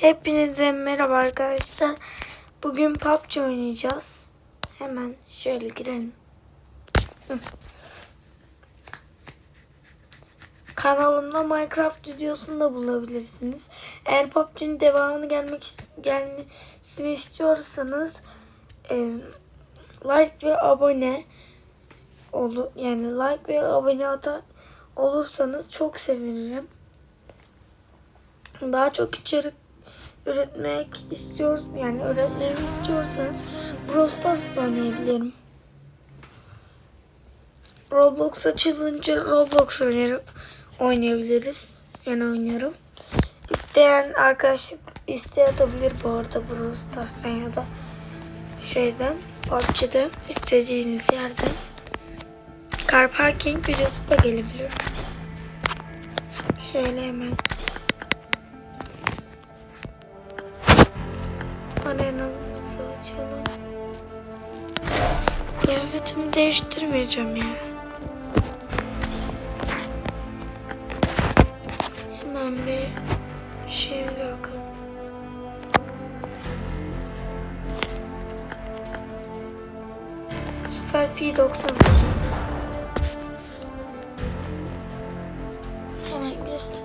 Hepinize merhaba arkadaşlar. Bugün PUBG oynayacağız. Hemen şöyle girelim. Kanalımda Minecraft videosunu da bulabilirsiniz. Eğer PUBG'nin devamını gelmek gelmesini istiyorsanız e, like ve abone olu yani like ve abone ata olursanız çok sevinirim. Daha çok içerik üretmek istiyoruz yani öğretmemi istiyorsanız Brawl oynayabilirim. Roblox açılınca Roblox oynarım, oynayabiliriz. Yani oynarım. İsteyen arkadaşlık isteği atabilir bu arada Brawl ya da şeyden PUBG'de istediğiniz yerden. Car parking videosu da gelebilir. Şöyle hemen arenamızı açalım. Kıyafetimi değiştirmeyeceğim ya. Hemen bir şeyimize bakalım. Super P90. Hemen göster.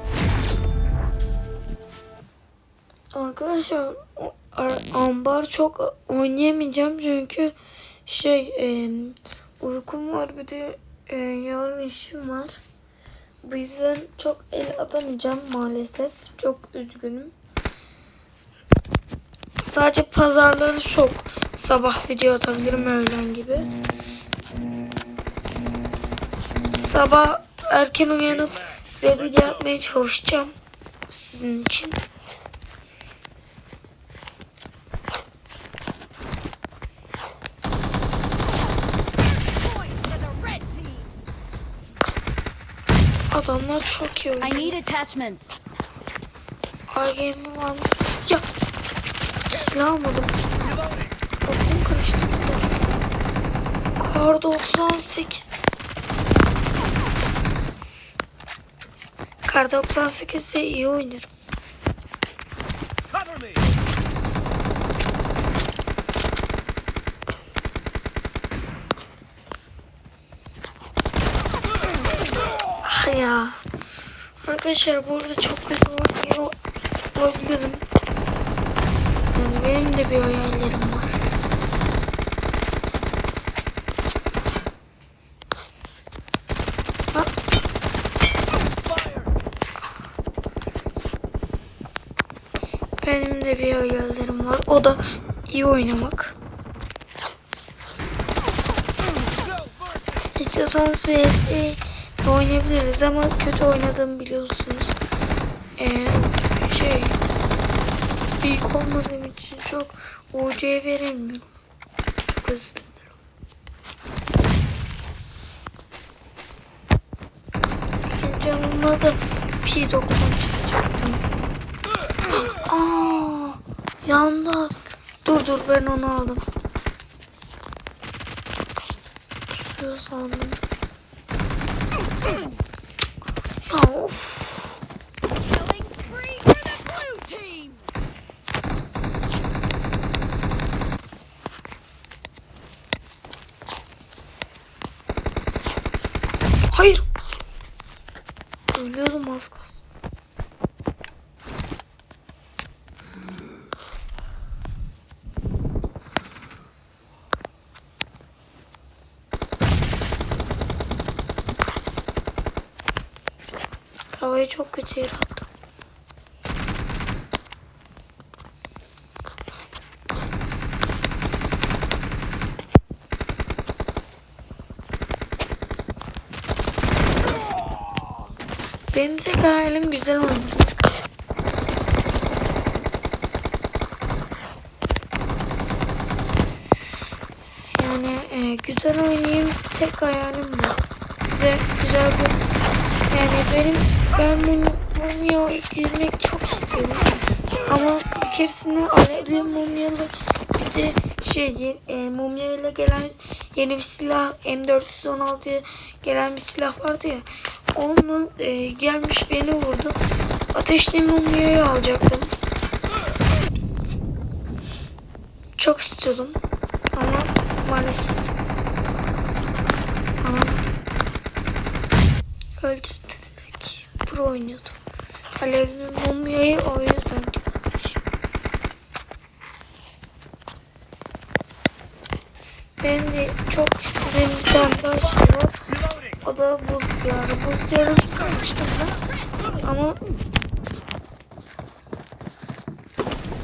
Arkadaşlar ambar çok oynayamayacağım çünkü şey e, uykum var bir de e, yarın işim var. Bu yüzden çok el atamayacağım maalesef. Çok üzgünüm. Sadece pazarları çok sabah video atabilirim öğlen gibi. Sabah erken uyanıp size video yapmaya çalışacağım sizin için. Adamlar çok iyi I oynuyor. need attachments. AGM var mı? Ya silah almadım. Aklım karıştı. Kar 98. Kar 98 de iyi oynarım. Ya. Arkadaşlar burada çok kötü oynuyor olabilirim. Yani benim de bir hayallerim var. Benim de bir hayallerim var. O da iyi oynamak. İstiyorsanız VS'i oynayabiliriz ama kötü oynadığımı biliyorsunuz. Ee, şey büyük olmadığım için çok UC'ye veremiyorum. Çok özür dilerim. İkinci yanımda da P90 çıkacaktım. Aa, yanda. Dur dur ben onu aldım. Tutuyor sandım. Ya of. Killing spree for the blue team. Hayır. Ölüyordum az kalsın. Çok kötü yere attım. Benim tek hayalim güzel oynamak. Yani e, güzel oynayayım tek hayalim bu. Güzel, güzel bir yani benim ben mum, mumya girmek çok istiyorum. Ama bir keresinde alevli mumyalı bir de şey e, mumya ile gelen yeni bir silah M416'ya gelen bir silah vardı ya. Onun e, gelmiş beni vurdu. Ateşli mumyayı alacaktım. çok istiyordum ama maalesef alamadım. Öldürdü direkt. Pro oynuyordu. Alevli mumyayı o yüzden çıkarmış. Benim de çok istediğim bir tane şey var. O da buz diyarı. Buz diyarı çıkarmıştım ben. Ama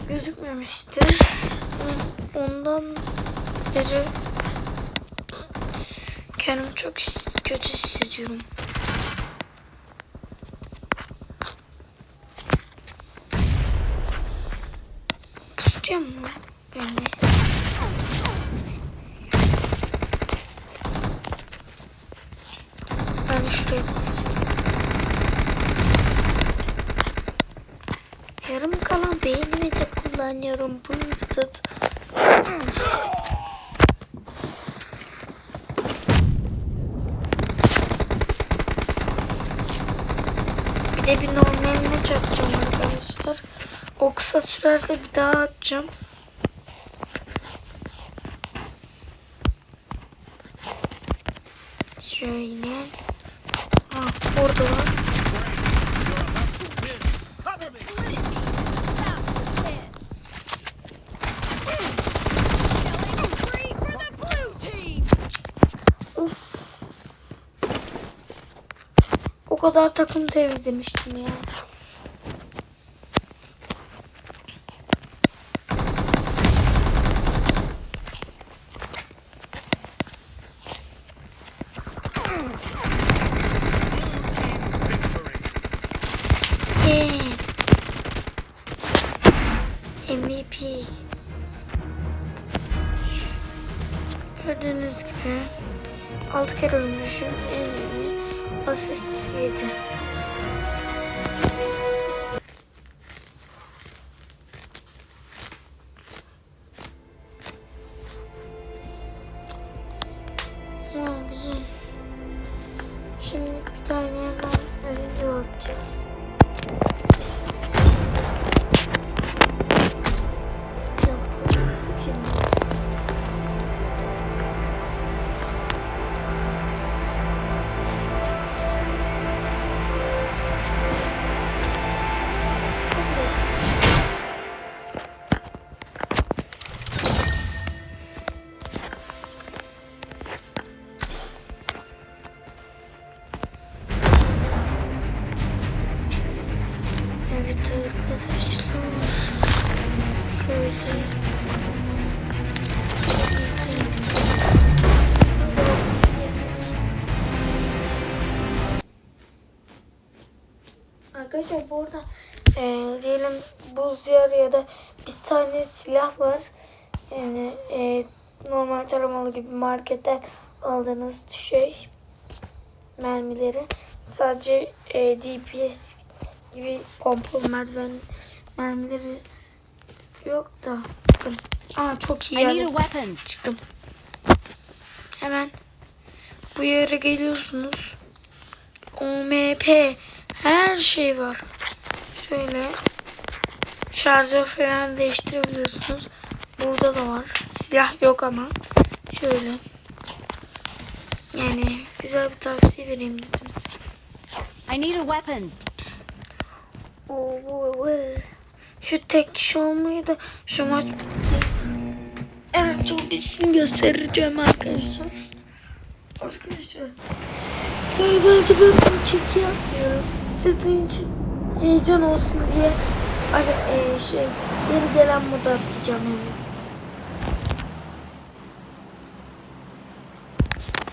gözükmemişti. Ondan beri kendimi çok kötü hissediyorum. Pusacağım mı? De. Ben şuraya. Yarım kalan beynimi de kullanıyorum. Bunu tut. Bir de bir normaline çakacağım arkadaşlar. O kısa sürerse bir daha atacağım. Şöyle. Ha, orada var. Uf. O kadar takım temizlemiştim ya. Yes. MVP. Gördüğünüz gibi 6 kere ölmüşüm. En iyi asist 7. Ha, güzel. Şimdi bir tane Arkadaşlar burada e, diyelim buz yarı ya da bir tane silah var. Yani e, normal taramalı gibi marketten aldığınız şey mermileri. Sadece e, DPS gibi pompalı merdiven mermileri yok da. Bakın. Aa çok iyi I need a yerden weapon. çıktım. Hemen bu yere geliyorsunuz. OMP her şey var. Şöyle şarjör falan değiştirebiliyorsunuz. Burada da var. Silah yok ama. Şöyle. Yani güzel bir tavsiye vereyim dedim size. I need a weapon. Oo, oo, oo. Şu tek kişi olmayı da şu maç Evet çok bitsin göstereceğim arkadaşlar. Arkadaşlar. Belki ben çeki yapmıyorum. Sizin için heyecan olsun diye ara- e, şey yeni gelen moda atlayacağım hemen.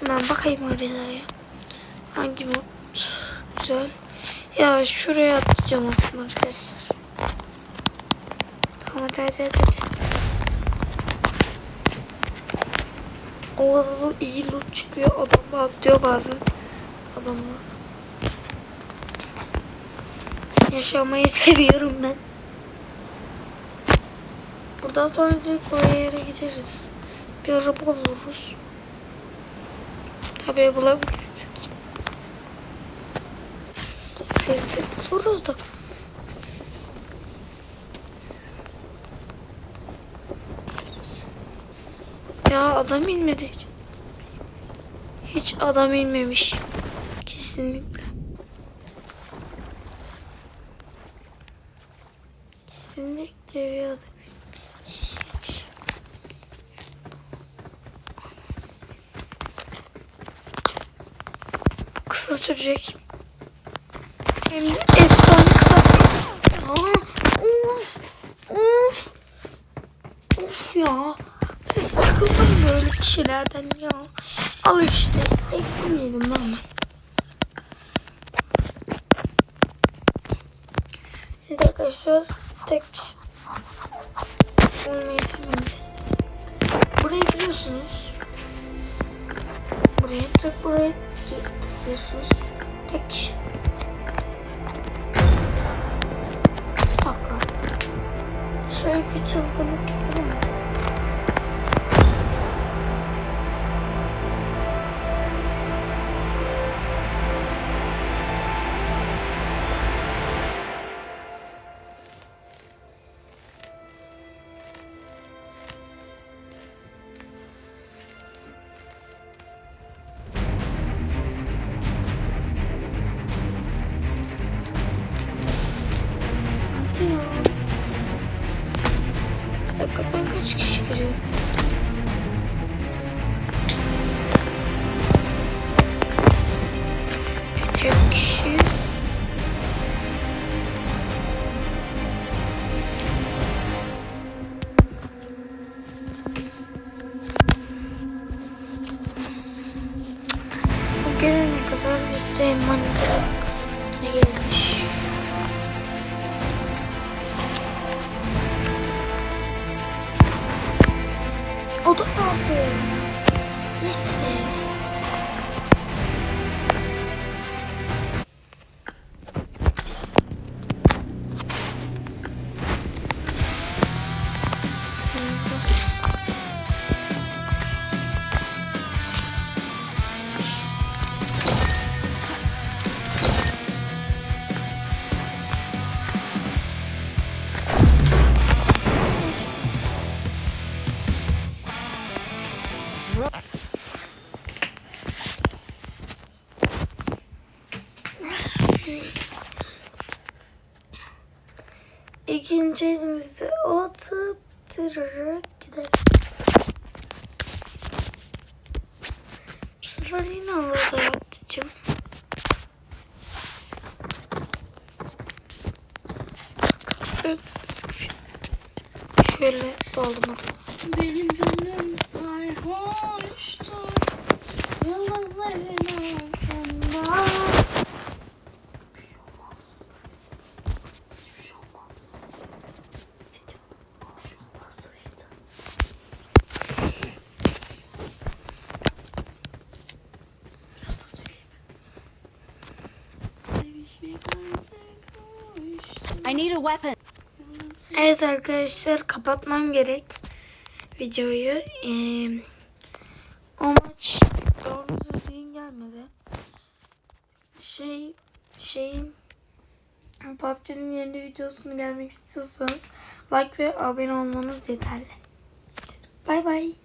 Hemen bakayım haritaya. Hangi mod güzel. Ya şuraya atlayacağım aslında arkadaşlar. Tamam hadi hadi hadi. O iyi loot çıkıyor. Adamlar atlıyor bazen. Adamlar. Yaşamayı seviyorum ben. Buradan sonra direkt o yere gideriz. Bir araba buluruz. Tabii bulabilirsek. Bulabilirsek buluruz da. ya adam inmedi. hiç. Adam inmemiş. Kesinlikle bir adam. Hiç. Kısa sürecek. Hem de efsane kısa. Aa, of, of. Of ya. Sıkıldım böyle kişilerden ya. Al işte. Eksilmeyelim lan ben. Evet arkadaşlar. Tek olmayı denemeyiz. Burayı biliyorsunuz. Buraya tık buraya tıklıyorsunuz. Tek kişi. Bir dakika. Şöyle bir çılgınlık yapalım mı? İkinci elimizi atıp tırırarak gidelim. Bu sefer yine havada yaptım. Şöyle doldum adım. Benim gönlüm sarhoştur. Yıldızların altında. I need a weapon. Evet arkadaşlar kapatmam gerek videoyu. Ee, o maç doğru gelmedi. Şey şeyin PUBG'nin yeni videosunu gelmek istiyorsanız like ve abone olmanız yeterli. Bay bay.